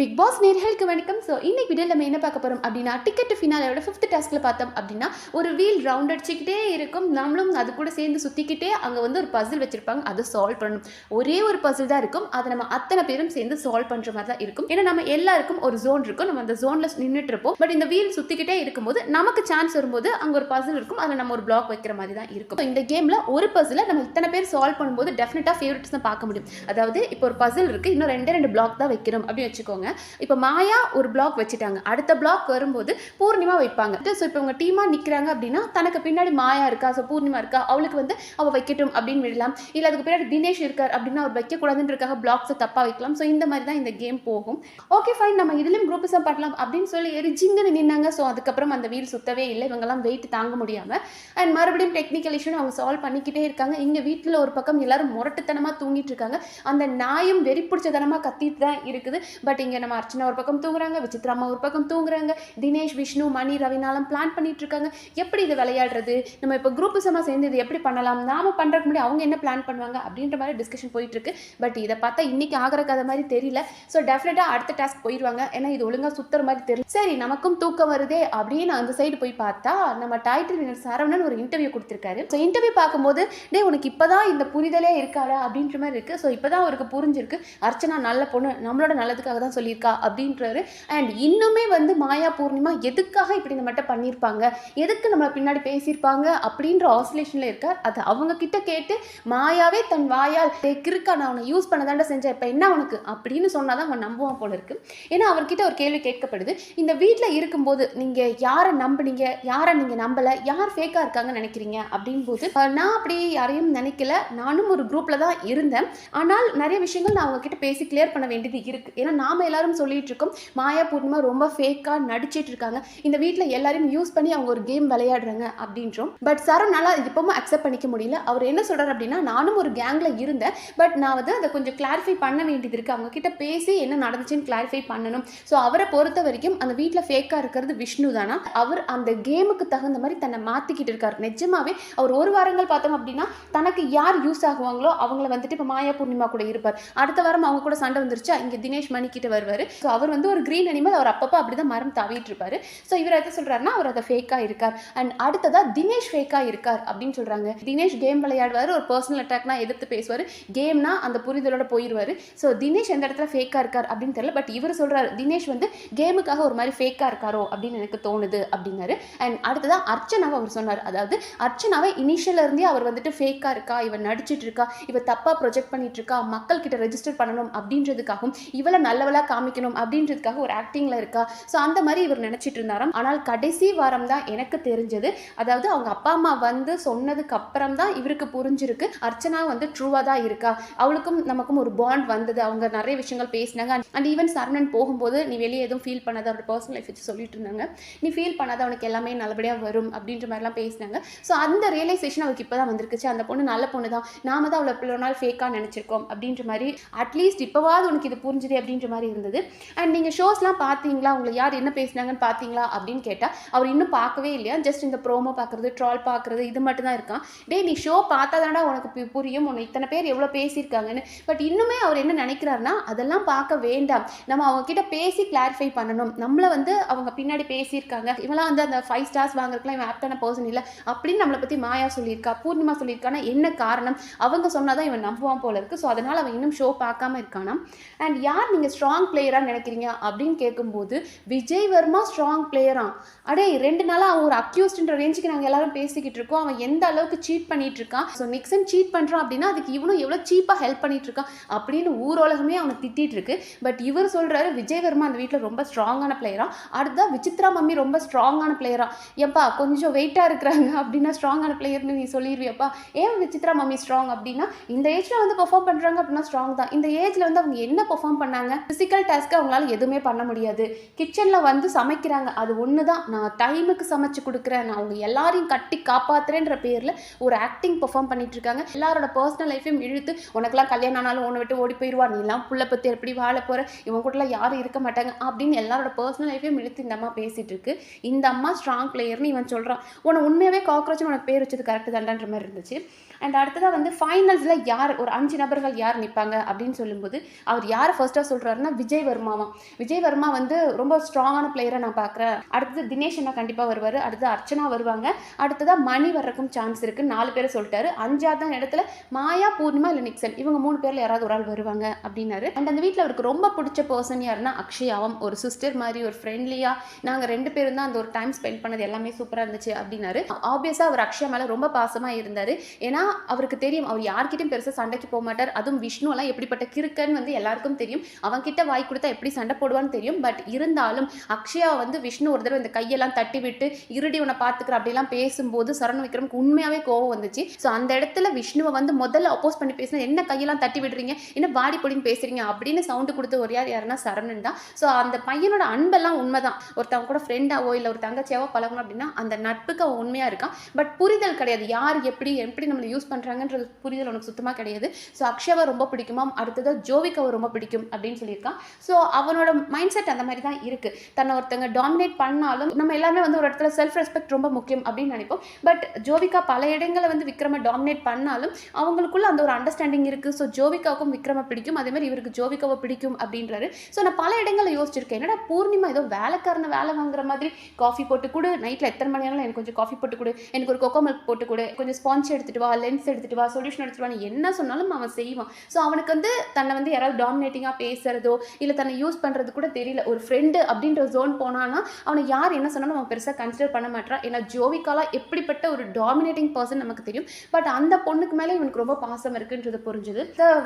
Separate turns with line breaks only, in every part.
Big pass நேர்களுக்கு வணக்கம். So இன்னைக்கு வீடியோ நம்ம என்ன பார்க்க போகிறோம் அப்படின்னா டிக்கெட் ஃபினாலோட ஃபிஃப்த் டாஸ்கில் பார்த்தோம் அப்படின்னா ஒரு வீல் ரவுண்ட் அடிச்சுக்கிட்டே இருக்கும். நம்மளும் அது கூட சேர்ந்து சுற்றிக்கிட்டே அங்கே வந்து ஒரு பசில் வச்சுருப்பாங்க. அதை சால்வ் பண்ணணும். ஒரே ஒரு பசில் தான் இருக்கும். அதை நம்ம அத்தனை பேரும் சேர்ந்து சால்வ் பண்ணுற மாதிரி தான் இருக்கும். ஏன்னா நம்ம எல்லாருக்கும் ஒரு ஜோன் இருக்கும். நம்ம அந்த ஜோனில் நின்றுட்டு இருப்போம். பட் இந்த வீல் சுற்றிக்கிட்டே இருக்கும்போது நமக்கு சான்ஸ் வரும்போது அங்கே ஒரு பசில் இருக்கும். அதில் நம்ம ஒரு பிளாக் வைக்கிற மாதிரி தான் இருக்கும். இந்த கேமில் ஒரு பசில் நம்ம இத்தனை பேர் சால்வ் பண்ணும்போது டெஃபினட்டாக ஃபேவரட்ஸ் தான் பார்க்க முடியும். அதாவது இப்போ ஒரு பசில் இருக்குது இன்னும் ரெண்டே ரெண்டு பிளாக் தான் வைக்கிறோம். அப்படின்னு வச்சுக்கோங்க. இப்போ மாயா ஒரு பிளாக் வச்சுட்டாங்க. அடுத்த பிளாக் வரும்போது பூர்ணிமா வைப்பாங்க. ஸோ இப்போ இவங்க டீமாக நிற்கிறாங்க அப்படின்னா தனக்கு பின்னாடி மாயா இருக்கா? ஸோ பூர்ணிமா இருக்கா? அவளுக்கு வந்து அவள் வைக்கட்டும் அப்படின்னு விடலாம். இல்லை அதுக்கு பின்னாடி தினேஷ் இருக்கார் அப்படின்னா அவர் வைக்கக்கூடாதுன்றக்காக பிளாக்ஸை தப்பாக வைக்கலாம். ஸோ இந்த மாதிரி தான் இந்த கேம் போகும். ஓகே ஃபைன் நம்ம இதுலேயும் குரூப்பிசம் பண்ணலாம் அப்படின்னு சொல்லி எரிஜிங்கன்னு நின்னாங்க. ஸோ அதுக்கப்புறம் அந்த வீல் சுத்தவே இல்லை. இவங்கெல்லாம் வெயிட் தாங்க முடியாமல் அண்ட் மறுபடியும் டெக்னிக்கல் இஷ்யூன்னு அவங்க சால்வ் பண்ணிக்கிட்டே இருக்காங்க. இங்கே வீட்டில் ஒரு பக்கம் எல்லாரும் முரட்டுத்தனமாக தூங்கிட்டு இருக்காங்க. அந்த நாயும் வெறி பிடிச்சதனமாக கத்திட்டு தான் இருக்குது. பட் இங்கே நம்ம அர்ச்சனா ஒரு பக்கம் தூங்குறாங்க விசித்ராமா ஒரு பக்கம் தூங்குறாங்க தினேஷ் விஷ்ணு மணி ரவினாலும் பிளான் பண்ணிட்டு இருக்காங்க. எப்படி இது விளையாடுறது? நம்ம இப்போ குரூப்பிசமாக சேர்ந்து இது எப்படி பண்ணலாம்? நாம பண்ணுறதுக்கு முன்னாடி அவங்க என்ன பிளான் பண்ணுவாங்க அப்படின்ற மாதிரி டிஸ்கஷன் போயிட்டு இருக்கு பட் இதை பார்த்தா இன்னைக்கு ஆகிற கதை மாதிரி தெரியல. ஸோ டெஃபினட்டாக அடுத்த டாஸ்க் போயிடுவாங்க ஏன்னா இது ஒழுங்காக சுத்துற மாதிரி தெரியல. சரி நமக்கும் தூக்கம் வருதே அப்படின்னு அந்த சைடு போய் பார்த்தா நம்ம டைட்டில் வினர் சரவணன் ஒரு இன்டர்வியூ கொடுத்துருக்காரு. ஸோ இன்டர்வியூ பார்க்கும்போது டே உனக்கு இப்போதான் இந்த புரிதலே இருக்காடா? அப்படின்ற மாதிரி இருக்கு. ஸோ இப்போதான் அவருக்கு புரிஞ்சிருக்கு. அர்ச்சனா நல்ல பொண்ணு. நம்மளோட நல்லதுக்காக தான் சொல்லியிருக்கா அப்படின்றாரு. அண்ட் இன்னுமே வந்து மாயா பூர்ணிமா எதுக்காக இப்படி இந்த மட்டும் பண்ணியிருப்பாங்க? எதுக்கு நம்மளை பின்னாடி பேசியிருப்பாங்க? அப்படின்ற ஆசோலேஷனில் இருக்கார். அது அவங்க கிட்ட கேட்டு மாயாவே தன் வாயால் "டேய் கிறுக்கா நான் அவனை யூஸ் பண்ண தாண்டா செஞ்சேன். இப்போ என்ன அவனுக்கு அப்படின்னு சொன்னால் தான் அவன் நம்புவான் போல இருக்கு. ஏன்னா அவர்கிட்ட ஒரு கேள்வி கேட்கப்படுது. இந்த வீட்டில் இருக்கும்போது நீங்கள் யாரை நம்புனீங்க? யாரை நீங்கள் நம்பலை? யார் ஃபேக்காக இருக்காங்கன்னு நினைக்கிறீங்க? அப்படின்போது நான் அப்படி யாரையும் நினைக்கல. நானும் ஒரு குரூப்பில் தான் இருந்தேன். ஆனால் நிறைய விஷயங்கள் நான் அவங்கக்கிட்ட பேசி கிளியர் பண்ண வேண்டியது இருக்குது ஏன்னா நாம் எல்லாரும் சொல்லிட்டு இருக்கோம் மாயா பூர்ணிமா ரொம்ப ஃபேக்காக நடிச்சிட்டு இருக்காங்க இந்த வீட்டில் எல்லாரையும் யூஸ் பண்ணி அவங்க ஒரு கேம் விளையாடுறாங்க அப்படின்றோம். பட் சரவணால இப்பவும் அக்செப்ட் பண்ணிக்க முடியல. அவர் என்ன சொல்கிறார் அப்படின்னா நானும் ஒரு கேங்கில் இருந்தேன். பட் நான் வந்து அதை கொஞ்சம் கிளாரிஃபை பண்ண வேண்டியது இருக்கு. அவங்க கிட்ட பேசி என்ன நடந்துச்சுன்னு கிளாரிஃபை பண்ணணும். ஸோ அவரை பொறுத்த வரைக்கும் அந்த வீட்டில் ஃபேக்காக இருக்கிறது விஷ்ணு தானா? அவர் அந்த கேமுக்கு தகுந்த மாதிரி தன்னை மாற்றிக்கிட்டு இருக்கார். நிஜமாவே அவர் ஒரு வாரங்கள் பார்த்தோம் அப்படின்னா தனக்கு யார் யூஸ் ஆகுவாங்களோ அவங்கள வந்துட்டு இப்போ மாயா பூர்ணிமா கூட இருப்பார். அடுத்த வாரம் அவங்க கூட சண்டை வந்துருச்சா? இங்கே தினேஷ் மணிக்கிட்ட வருவார். ஸோ அவர் வந்து ஒரு க்ரீன் அனிமல் அவர் அப்பப்போ அப்படி தான் மரம் தாவிட்டு இருப்பார். ஸோ இவர் எதை சொல்றாருன்னா அவர் அதை ஃபேக்காக இருக்கார். அண்ட் அடுத்ததாக தினேஷ் ஃபேக்காக இருக்கார் அப்படின்னு சொல்றாங்க. தினேஷ் கேம் விளையாடுவார் ஒரு பர்சனல் அட்டாக்னா எதிர்த்து பேசுவார். கேம்னா அந்த புரிதலோட போயிடுவார் ஸோ தினேஷ் எந்த இடத்துல ஃபேக்காக இருக்கார் அப்படின்னு தெரியல பட் இவர் சொல்கிறார் தினேஷ் வந்து கேமுக்காக ஒரு மாதிரி ஃபேக்காக இருக்காரோ? அப்படின்னு எனக்கு தோணுது அப்படின்னாரு. அண்ட் அடுத்ததாக அர்ச்சனாவை அவர் சொன்னார். அதாவது அர்ச்சனாவை இனிஷியல்ல இருந்தே அவர் வந்துட்டு ஃபேக்காக இருக்கா? இவன் நடிச்சிட்டு இருக்கா? இவ தப்பாக ப்ரொஜெக்ட் பண்ணிட்டு இருக்கா? மக்கள் கிட்ட ரெஜிஸ்டர் பண்ணணும் அப்படின்றதுக்காகவும் இவளை நல்லவளா காமிக்கணும் அப்படின்றதுக்காக ஒரு ஆக்டிங்ல இருக்கா? ஸோ அந்த மாதிரி இவர் நினைச்சிட்டு இருந்தாராம். ஆனால் கடைசி வாரம் தான் எனக்கு தெரிஞ்சது. அதாவது அவங்க அப்பா அம்மா வந்து சொன்னதுக்கு அப்புறம் தான் இவருக்கு புரிஞ்சிருக்கு. அர்ச்சனா வந்து ட்ரூவாக தான் இருக்கா? அவளுக்கும் நமக்கும் ஒரு பாண்ட் வந்தது. அவங்க நிறைய விஷயங்கள் பேசினாங்க. அண்ட் ஈவன் சரவணன் போகும்போது நீ வெளியே எதுவும் ஃபீல் பண்ணாத அவரோட பர்சனல் லைஃப் வச்சு சொல்லிட்டு இருந்தாங்க. நீ ஃபீல் பண்ணாத அவனுக்கு எல்லாமே நல்லபடியாக வரும் அப்படின்ற மாதிரிலாம் பேசினாங்க. ஸோ அந்த ரியலைசேஷன் அவளுக்கு இப்போ தான் வந்திருக்குச்சு. அந்த பொண்ணு நல்ல பொண்ணு தான். நாம தான் அவளை இவ்வளோ நாள் ஃபேக்காக நினச்சிருக்கோம் அப்படின்ற மாதிரி அட்லீஸ்ட் இப்போவாவது உனக்கு இது புரிஞ்சுது அப்படின்ற மாதிரி இருந்தது. அண்ட் நீங்கள் ஷோஸ்லாம் பார்த்தீங்களா? உங்களை யார் என்ன பேசுனாங்கன்னு பார்த்தீங்களா? அப்படின்னு கேட்டால் அவர் இன்னும் பார்க்கவே இல்லையா? ஜஸ்ட் இந்த ப்ரோமோ பார்க்குறது ட்ரால் பார்க்குறது இது மட்டும் தான் இருக்கான். டேய் நீ ஷோ பார்த்தா தானடா உனக்கு பு- புரியும். உன்னை இத்தனை பேர் எவ்வளோ பேசியிருக்காங்கன்னு. பட் இன்னுமே அவர் என்ன நினைக்கிறாருன்னா அதெல்லாம் பார்க்க வேண்டாம். நம்ம அவங்க கிட்ட பேசி கிளாரிஃபை பண்ணணும். நம்மளை வந்து அவங்க பின்னாடி பேசியிருக்காங்க. இவெல்லாம் வந்து அந்த ஃபைவ் ஸ்டார்ஸ் வாங்குறதுக்குலாம் இவன் ஆப்டான பர்சன் இல்லை. அப்படின்னு நம்மளை பற்றி மாயா சொல்லியிருக்கா பூர்ணிமா சொல்லியிருக்கானா என்ன காரணம்? அவங்க சொன்னால் தான் இவன் நம்புவான் போல இருக்கு. ஸோ அதனால் அவன் இன்னும் ஷோ பார்க்காம இருக்கானா அண்ட் யார் நீங்கள் ஸ்ட்ராங் பிளேயராக நினைக்கிறீங்க அப்படின்னு கேட்கும்போது விஜய் வர்மா ஸ்ட்ராங் பிளேயரா அடே ரெண்டு நாளாக அவன் ஒரு அக்யூஸ்ட்ன்ற ரேஞ்சுக்கு நாங்கள் எல்லாரும் பேசிக்கிட்டு இருக்கோம். அவன் எந்த அளவுக்கு சீட் பண்ணிட்டு இருக்கான்? ஸோ நிக்சன் சீட் பண்ணுறான் அப்படின்னா அதுக்கு இவனும் எவ்வளோ சீப்பாக ஹெல்ப் பண்ணிட்டு இருக்கான் அப்படின்னு ஊரோலகமே அவனை திட்டிட்டு இருக்கு. பட் இவர் சொல்றாரு விஜய் வர்மா அந்த வீட்டில் ரொம்ப ஸ்ட்ராங்கான பிளேயரா அடுத்தா விசித்ரா மம்மி ரொம்ப ஸ்ட்ராங்கான பிளேயரா எப்பா கொஞ்சம் வெயிட்டாக இருக்கிறாங்க அப்படின்னா ஸ்ட்ராங்கான பிளேயர்னு நீ சொல்லிடுவியப்பா ஏன் விசித்ரா மம்மி ஸ்ட்ராங் அப்படின்னா இந்த ஏஜ்ல வந்து பெர்ஃபார்ம் பண்றாங்க அப்படின்னா ஸ்ட்ராங் தான். இந்த ஏஜ்ல வந்து அவங்க என்ன பெர்ஃபார்ம் பண்ணாங்க? ஃபிசிக்கல் டாஸ்க்கு அவங்களால எதுவுமே பண்ண முடியாது. கிச்சனில் வந்து சமைக்கிறாங்க. அது ஒன்று தான் நான் டைமுக்கு சமைச்சு கொடுக்குறேன். நான் அவங்க எல்லாரையும் கட்டி காப்பாற்றுறேன்ற பேரில் ஒரு ஆக்டிங் பெர்ஃபார்ம் பண்ணிட்டு இருக்காங்க. எல்லாரோட பர்சனல் லைஃபையும் இழுத்து உனக்கெல்லாம் கல்யாணம் ஆனாலும் உன்னை விட்டு ஓடி போயிடுவா நீலாம் புள்ள பற்றி எப்படி வாழ போற? இவன் கூடலாம் யாரும் இருக்க மாட்டாங்க. அப்படின்னு எல்லாரோட பர்சனல் லைஃபையும் இழுத்து இந்த அம்மா பேசிட்டு இருக்கு. இந்த அம்மா ஸ்ட்ராங் பிளேயர்னு இவன் சொல்றான். உன்னை உண்மையாகவே காக்ரோச் உனக்கு பேர் வச்சது கரெக்டு தான்டான்ற மாதிரி இருந்துச்சு. அண்ட் அடுத்ததாக வந்து ஃபைனல்ஸில் யார் ஒரு அஞ்சு நபர்கள் யார் நிற்பாங்க அப்படின்னு சொல்லும்போது அவர் யார் ஃபர்ஸ்ட்டாக சொல்கிறாருன்னா விஜய் வர்மாவாம் விஜய் வர்மா வந்து ரொம்ப ஸ்ட்ராங்கான பிளேயரை நான் பார்க்குறேன் அடுத்தது தினேஷ் அண்ணா கண்டிப்பாக வருவார். அடுத்து அர்ச்சனா வருவாங்க. அடுத்ததாக மணி வர்றதுக்கும் சான்ஸ் இருக்குது நாலு பேரை சொல்லிட்டாரு. அஞ்சாவது இடத்துல மாயா பூர்ணிமா இல்லை நிக்சன். இவங்க மூணு பேரில் யாராவது ஒரு ஆள் வருவாங்க அப்படின்னாரு. அண்ட் அந்த வீட்டில் அவருக்கு ரொம்ப பிடிச்ச பர்சன் யாருன்னா அக்ஷயாவும் ஒரு சிஸ்டர் மாதிரி ஒரு ஃப்ரெண்ட்லியாக நாங்கள் ரெண்டு பேரும் தான் அந்த ஒரு டைம் ஸ்பெண்ட் பண்ணது எல்லாமே சூப்பராக இருந்துச்சு அப்படின்னாரு. ஆப்வியஸாக அவர் அக்ஷயா மேலே ரொம்ப பாசமாக இருந்தார். ஏன்னா அவருக்கு தெரியும் அவர் யார்கிட்டையும் பெருசாக சண்டைக்கு போக மாட்டார். அதுவும் விஷ்ணுலாம் எப்படிப்பட்ட கிறுக்கன்னு வந்து எல்லாருக்கும் தெரியும். அவன்கிட்ட வாய் கொடுத்தா எப்படி சண்டை போடுவான்னு தெரியும். பட் இருந்தாலும் அக்ஷயா வந்து விஷ்ணு ஒரு தடவை இந்த கையெல்லாம் தட்டி விட்டு இருடி உன்னை பார்த்துக்கிற அப்படிலாம் பேசும்போது சரண் விக்ரமுக்கு உண்மையாகவே கோவம் வந்துச்சு. ஸோ அந்த இடத்துல விஷ்ணுவை வந்து முதல்ல அப்போஸ் பண்ணி பேசினா என்ன கையெல்லாம் தட்டி விடுறீங்க என்ன பாடி பொடின்னு பேசுறீங்க? அப்படின்னு சவுண்டு கொடுத்து ஒரு யார்? யாருன்னா சரணன் தான். ஸோ அந்த பையனோட அன்பெல்லாம் உண்மைதான். ஒருத்தவங்க கூட ஃப்ரெண்டாவோ இல்லை ஒரு தங்கச்சியாவோ பழகணும் அப்படின்னா அந்த நட்புக்கு அவன் உண்மையாக இருக்கான். பட் புரிதல் கிடையாது. யார் எப்படி எப்படி நம்மளை யூஸ் பண்ணுறாங்கன்றது புரிதல் உனக்கு சுத்தமாக கிடையாது. ஸோ அக்ஷயாவை ரொம்ப பிடிக்குமா அடுத்ததாக ஜோவிகாவை ரொம்ப பிடிக்கும் அப்படின்னு சொல்லியிருக்கான். ஸோ அவனோட மைண்ட் செட் அந்த மாதிரி தான் இருக்குது தன்னை ஒருத்தங்க டாமினேட் பண்ணாலும் நம்ம எல்லாமே வந்து ஒரு இடத்துல செல்ஃப் ரெஸ்பெக்ட் ரொம்ப முக்கியம் அப்படின்னு நினைப்போம். பட் ஜோவிகா பல இடங்களை வந்து விக்ரம டாமினேட் பண்ணாலும் அவங்களுக்குள்ள அந்த ஒரு அண்டர்ஸ்டாண்டிங் இருக்குது ஸோ ஜோவிகாவுக்கும் விக்ரம பிடிக்கும். அதே மாதிரி இவருக்கு ஜோவிகாவை பிடிக்கும் அப்படின்றாரு. ஸோ நான் பல இடங்களில் யோசிச்சிருக்கேன். என்னடா பூர்ணிமா ஏதோ வேலைக்காரன வேலை வாங்குற மாதிரி காஃபி போட்டு கொடு. நைட்டில் எத்தனை மணி ஆனாலும் எனக்கு கொஞ்சம் காஃபி போட்டு கொடு. எனக்கு ஒரு கொக்கோ மில்க் போட்டு கொடு. கொஞ்சம் ஸ்பான்ஸ் எடுத்துட்டு வா லென்ஸ் எடுத்துட்டு வா சொல்யூஷன் எடுத்துட்டு வா. என்ன சொன்னாலும் அவன் செய்வான். ஸோ அவனுக்கு வந்து தன்னை வந்து யாராவது டாமினேட்டிங்காக பேசுகிறதோ இல்லை தன்னை யூஸ் பண்ணுறது கூட தெரியல. ஒரு ஃப்ரெண்டு அப்படின்ற ஜோன் போனான்னா அவனை யார் என்ன சொன்னாலும் அவன் பெருசாக கன்சிடர் பண்ண மாட்டான் ஏன்னா ஜோவிகாலா எப்படிப்பட்ட ஒரு டாமினேட்டிங் பர்சன் நமக்கு தெரியும். பட் அந்த பொண்ணுக்கு மேலே இவனுக்கு ரொம்ப பாசம் இருக்குன்றது புரிஞ்சுது.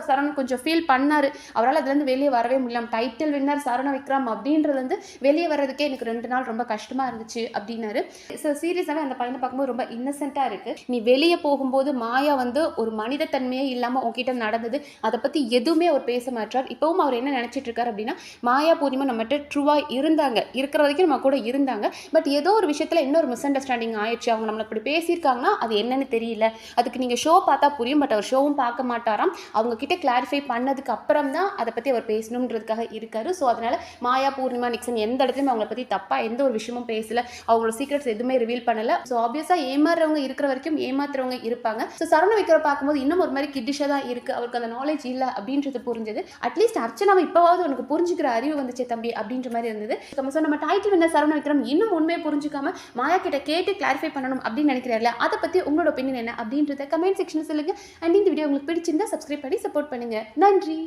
சரண் கொஞ்சம் ஃபீல் பண்ணாரு. அவரால் அதுலேருந்து வெளியே வரவே முடியலாம் டைட்டில் வின்னர் சரண விக்ரம் அப்படின்றது வந்து வெளியே வர்றதுக்கே எனக்கு ரெண்டு நாள் ரொம்ப கஷ்டமாக இருந்துச்சு அப்படின்னாரு. ஸோ சீரியஸாகவே அந்த பையனை பார்க்கும்போது ரொம்ப இன்னசென்ட்டாக இருக்குது நீ வெளியே போகும்போது மாயா வந்து ஒரு மனித தன்மையே இல்லாமல் உங்ககிட்ட நடந்தது. அதை பற்றி எதுவுமே அவர் பேச மாட்டார் இப்போவும் அவர் என்ன நினச்சிட்டு இருக்காரு அப்படின்னா மாயா பூர்ணிமா நம்மகிட்ட ட்ரூவாக இருந்தாங்க. இருக்கிற வரைக்கும் நம்ம கூட இருந்தாங்க. பட் ஏதோ ஒரு விஷயத்தில் இன்னொரு மிஸ் அண்டர்ஸ்டாண்டிங் ஆயிடுச்சு. அவங்க நம்மளை இப்படி பேசியிருக்காங்கன்னா அது என்னன்னு தெரியல. அதுக்கு நீங்கள் ஷோ பார்த்தா புரியும். பட் அவர் ஷோவும் பார்க்க மாட்டாராம். அவங்க கிட்ட கிளாரிஃபை பண்ணதுக்கு அப்புறம் தான் அதை பற்றி அவர் பேசணுன்றதுக்காக இருக்காரு. ஸோ அதனால் மாயா பூர்ணிமா நிக்சன் எந்த இடத்துலையும் அவங்கள பற்றி தப்பாக எந்த ஒரு விஷயமும் பேசல. அவங்களோட சீக்ரெட்ஸ் எதுவுமே ரிவீல் பண்ணலை. ஸோ ஆப்வியஸாக ஏமாறுறவங்க இருக்கிற வரைக்கும் ஏமாத்துறவங்க இருப்பாங்க. ஸோ சரண விக்ரம் பார்க்கும்போது இன்னும் ஒரு மாதிரி கிட்டிஷாக தான் இருக்குது அவருக்கு அந்த நாலேஜ் இல்லை அப்படின்றது புரிஞ்சது. அட்லீஸ்ட் அர்ச்சனாவை இப்போவாவது உனக்கு புரிஞ்சுக்கிற அறிவு வந்துச்சே தம்பி அப்படின்ற மாதிரி இருந்தது. ஸோ நம்ம டைட்டில் என்ன சரவண விக்ரம் இன்னும் உண்மையை புரிஞ்சுக்காம மாயா கிட்ட கேட்டு கிளாரிஃபை பண்ணணும் அப்படின்னு நினைக்கிறாருல அதை பற்றி உங்களோட ஒப்பீனியன் என்ன அப்படின்றத கமெண்ட் செக்ஷன் சொல்லுங்க. அண்ட் இந்த வீடியோ உங்களுக்கு பிடிச்சிருந்தா சப்ஸ்கிரைப் பண்ணி சப்போர்ட் பண்ணுங்க. நன்றி.